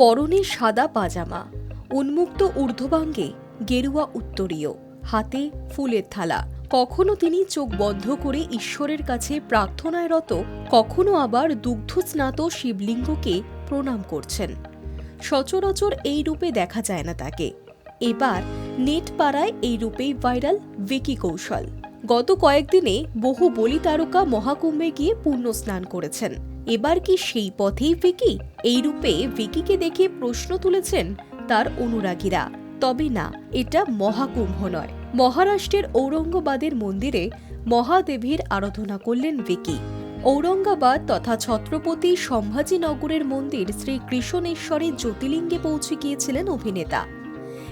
পরনে সাদা পাজামা, উন্মুক্ত ঊর্ধ্ববাঙ্গে গেরুয়া উত্তরীয়, হাতে ফুলের থালা। কখনো তিনি চোখ বন্ধ করে ঈশ্বরের কাছে প্রার্থনায় রত কখনো আবার দুগ্ধ স্নাত শিবলিঙ্গকে প্রণাম করছেন। সচরাচর এই রূপে দেখা যায় না তাকে। এবার নেট পাড়ায় এই রূপেই ভাইরাল ভিকি কৌশল। গত কয়েকদিনে বহু বলি তারকা মহাকুম্ভে গিয়ে পুণ্য স্নান করেছেন। এবার কি সেই পথেই ভিকি? এই রূপে ভিকিকে দেখে প্রশ্ন তুলেছেন তার অনুরাগীরা। তবে না, এটা মহাকুম্ভ নয়। মহারাষ্ট্রের ঔরঙ্গাবাদের মন্দিরে মহাদেবীর আরাধনা করলেন ভিকি। ঔরঙ্গাবাদ তথা ছত্রপতি সম্ভাজীনগরের মন্দির শ্রী কৃষ্ণেশ্বরের জ্যোতির্লিঙ্গে পৌঁছে গিয়েছিলেন অভিনেতা।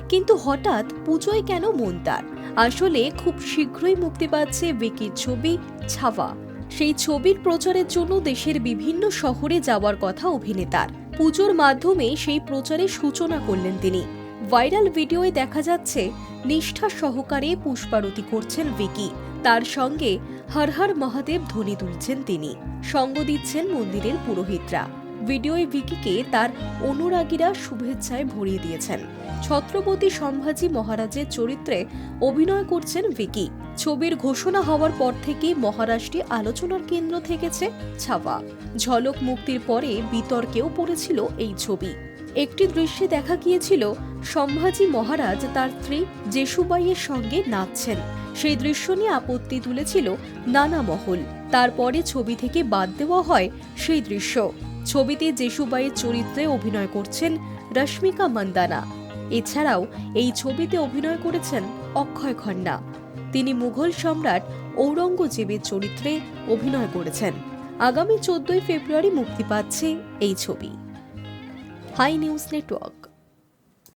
কিন্তু হঠাৎ পুজোয় কেন মন তার? আসলে খুব শীঘ্রই মুক্তি পাচ্ছে ভিকির ছবি ছাওয়া। সেই ছবির প্রচারের জন্য দেশের বিভিন্ন শহরে যাওয়ার কথা অভিনেতার। পুজোর মাধ্যমে সেই প্রচারের সূচনা করলেন তিনি। ভাইরাল ভিডিওয়ে দেখা যাচ্ছে, নিষ্ঠা সহকারে পুষ্পারতি করছেন ভিকি তার সঙ্গে হর হর মহাদেব ধ্বনি তুলছেন তিনি। সঙ্গ দিচ্ছেন মন্দিরের পুরোহিতরা। ভিডিওয়ে ভিকিকে তার অনুরাগীরা শুভেচ্ছায় ভরিয়ে দিয়েছেন। ছত্রপতি সম্ভাজি মহারাজের চরিত্রে অভিনয় করছেন ভিকি। ছবির ঘোষণা হওয়ার পর থেকে মহারাষ্ট্রে আলোচনার কেন্দ্র থেকেছে ছাপা ঝলক মুক্তির পরে বিতর্কেও পড়েছিল এই ছবি। একটি দৃশ্যে দেখা গিয়েছিল, সম্ভাজি মহারাজ তার স্ত্রী জেসুবাইয়ের সঙ্গে নাচছেন। সেই দৃশ্য নিয়ে আপত্তি তুলেছিল নানা মহল। তারপরে ছবি থেকে বাদ দেওয়া হয় সেই দৃশ্য। ছবিতে যেসুবাইয়ের চরিত্রে অভিনয় করছেন রশ্মিকা মন্দানা। এছাড়াও এই ছবিতে অভিনয় করেছেন অক্ষয় খন্না। তিনি মুঘল সম্রাট ঔরঙ্গজেবের চরিত্রে অভিনয় করেছেন। আগামী চোদ্দই ফেব্রুয়ারি মুক্তি পাচ্ছে এই ছবি। Hi news network.